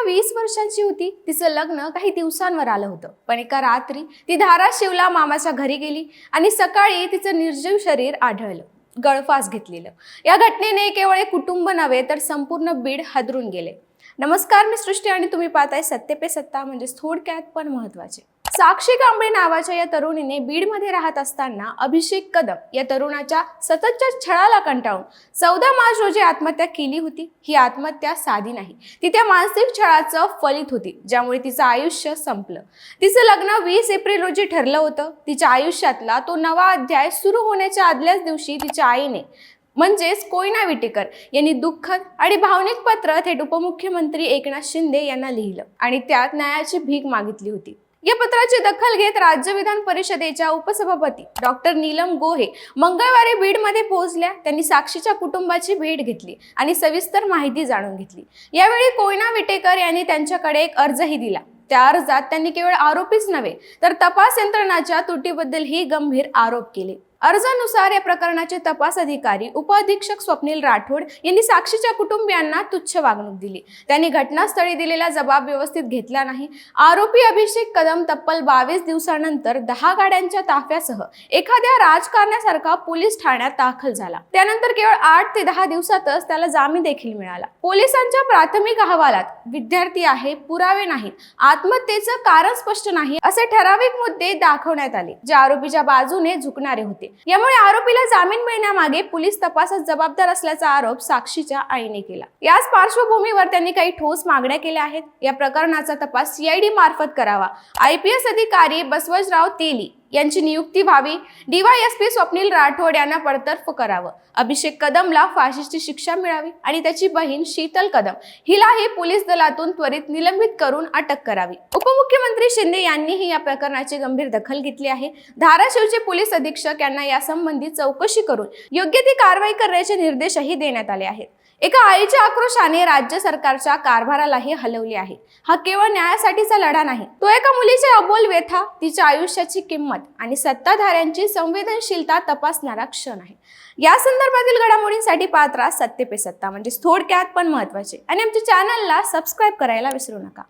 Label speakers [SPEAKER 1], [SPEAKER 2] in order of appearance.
[SPEAKER 1] वया वीस वर्षांची होती. तिचं लग्न काही दिवसांवर आलं होतं. पण एका रात्री ती धाराशिवला मामाच्या घरी गेली आणि सकाळी तिचं निर्जीव शरीर आढळलं. गळफास घेतलेलं. या घटनेने केवळ एक कुटुंब नव्हे तर संपूर्ण बीड हादरून गेले. नमस्कार मी सृष्टी आणि तुम्ही पाहताय सत्ते पे सत्ता म्हणजे थोडक्यात पण महत्त्वाचे साक्षी कांबळे नावाच्या या तरुणीने बीडमध्ये राहत असताना अभिषेक कदम या तरुणाच्या सततच्या छळाला कंटाळून चौदा मार्च रोजी आत्महत्या केली होती. ही आत्महत्या साधी नाही. ती त्या मानसिक छळाचं फलित होती ज्यामुळे तिचं आयुष्य संपलं. तिचं लग्न वीस एप्रिल रोजी ठरलं होतं. तिच्या आयुष्यातला तो नवा अध्याय सुरू होण्याच्या आदल्याच दिवशी तिच्या आईने म्हणजेच कोयना विटेकर यांनी दुःखद आणि भावनिक पत्र थेट उपमुख्यमंत्री एकनाथ शिंदे यांना लिहिलं आणि त्यात न्यायाची भीक मागितली होती. या पत्राची दखल घेत राज्य विधान परिषदेच्या उपसभापती डॉक्टर नीलम गोहे मंगळवारी बीडमध्ये पोहोचल्या. त्यांनी साक्षीच्या कुटुंबाची भेट घेतली आणि सविस्तर माहिती जाणून घेतली. यावेळी कोयना विटेकर यांनी त्यांच्याकडे एक अर्जही दिला. त्या अर्जात त्यांनी केवळ आरोपीच नव्हे तर तपास यंत्रणाच्या तुटीबद्दलही गंभीर आरोप केले. अर्जानुसार या प्रकरणाचे तपास अधिकारी उपअधीक्षक स्वप्नील राठोड यांनी साक्षीच्या कुटुंबियांना तुच्छ वागणूक दिली. त्यांनी घटनास्थळी दिलेला जबाब व्यवस्थित घेतला नाही. आरोपी अभिषेक कदम तब्बल बावीस दिवसानंतर दहा गाड्यांच्या ताफ्यासह एखाद्या राजकारण्यासारखा पोलीस ठाण्यात दाखल झाला. त्यानंतर केवळ आठ ते दहा दिवसातच त्याला जामीन देखील मिळाला. पोलिसांच्या प्राथमिक अहवालात विद्यार्थी आहे पुरावे नाहीत. आत्महत्येचं कारण स्पष्ट नाही असे ठराविक मुद्दे दाखवण्यात आले जे आरोपीच्या बाजूने झुकणारे होते. यामुळे आरोपीला जामीन मिळण्यामागे पोलीस तपासात जबाबदार असल्याचा आरोप साक्षीच्या आईने केला. याच पार्श्वभूमीवर त्यांनी काही ठोस मागण्या केल्या आहेत. या प्रकरणाचा तपास सीआयडी मार्फत करावा. आय पी एस अधिकारी बसवजराव तेली यांची नियुक्ती व्हावी. डीवायएसपी स्वप्नील राठोड यांना परतर्फ करावं अभिषेक कदमला फाशीची शिक्षा मिळावी आणि त्याची बहीण शीतल कदम. हिलाही पोलीस दलातून त्वरित निलंबित करून अटक करावी. उपमुख्यमंत्री शिंदे यांनीही या प्रकरणाची गंभीर दखल घेतली आहे. धाराशिवचे पोलीस अधीक्षक यांना यासंबंधी चौकशी करून योग्य ती कारवाई करण्याचे निर्देशही देण्यात आले आहेत. एका आईच्या आक्रोशाने राज्य सरकारच्या कारभारालाही हलवले आहे. हा केवळ न्यायासाठीचा लढा नाही तो एका मुलीची अबोल व्यथा तिच्या आयुष्याची किंमत आणि सत्ताधाऱ्यांची संवेदनशीलता तपासणारा क्षण आहे. या संदर्भातील घडामोडींसाठी पात्रा सत्ते पे सत्ता म्हणजे थोडक्यात पण महत्त्वाचे आणि आमच्या चॅनलला सबस्क्राईब करायला विसरू नका.